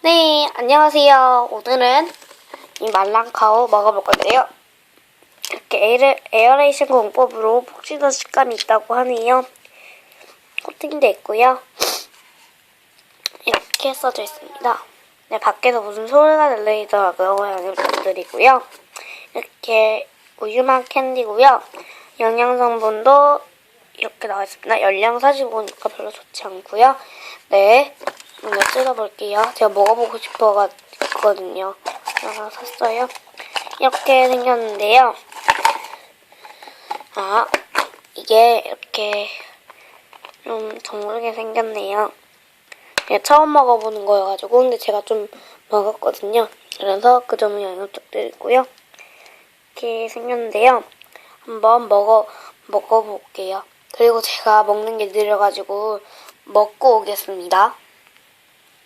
네, 안녕하세요. 오늘은 이 말랑카오 먹어볼 건데요. 이렇게 에어, 에어레이션 공법으로 폭신한 식감이 있다고 하네요. 코팅돼 있고요. 이렇게 써져 있습니다. 네, 밖에서 무슨 소리가 들리더라고요. 양해 부탁드리고요. 이렇게 우유맛 캔디고요. 영양 성분도 이렇게 나와 있습니다. 열량 45니까 별로 좋지 않고요. 네, 먼저 뜯어볼게요. 제가 먹어보고 싶어가지고요. 하나 샀어요. 이렇게 생겼는데요. 아, 이게 이렇게 좀 둥글게 생겼네요. 그냥 처음 먹어보는 거여가지고 근데 제가 좀 먹었거든요. 그래서 그 점은 양해 부탁드리고요. 이렇게 생겼는데요. 한번 먹어 먹어볼게요. 그리고 제가 먹는 게 느려가지고 먹고 오겠습니다.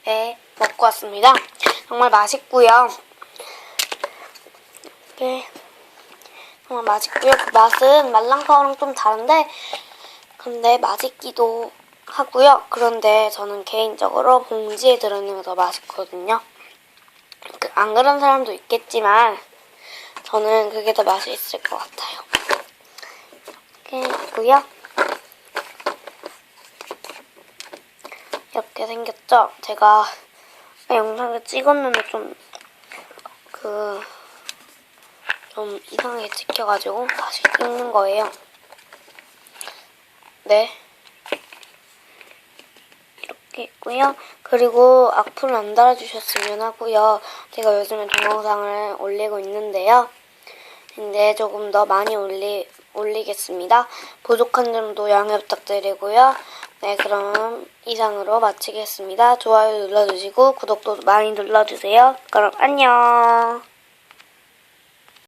네, 먹고 왔습니다. 정말 맛있고요. 이게 정말 맛있고요. 그 맛은 말랑카오랑 좀 다른데 근데 맛있기도 하고요. 그런데 저는 개인적으로 봉지에 들어있는 게 더 맛있거든요. 그, 안 그런 사람도 있겠지만 저는 그게 더 맛이 있을 것 같아요. 이렇게 있고요. 이렇게 생겼죠? 제가 영상을 찍었는데 좀, 그, 좀 이상하게 찍혀가지고 다시 찍는 거예요. 네. 이렇게 있고요. 그리고 악플을 안 달아주셨으면 하고요. 제가 요즘에 동영상을 올리고 있는데요. 근데 조금 더 많이 올리, 올리겠습니다. 부족한 점도 양해 부탁드리고요. 네, 그럼 이상으로 마치겠습니다. 좋아요 눌러주시고 구독도 많이 눌러주세요. 그럼 안녕.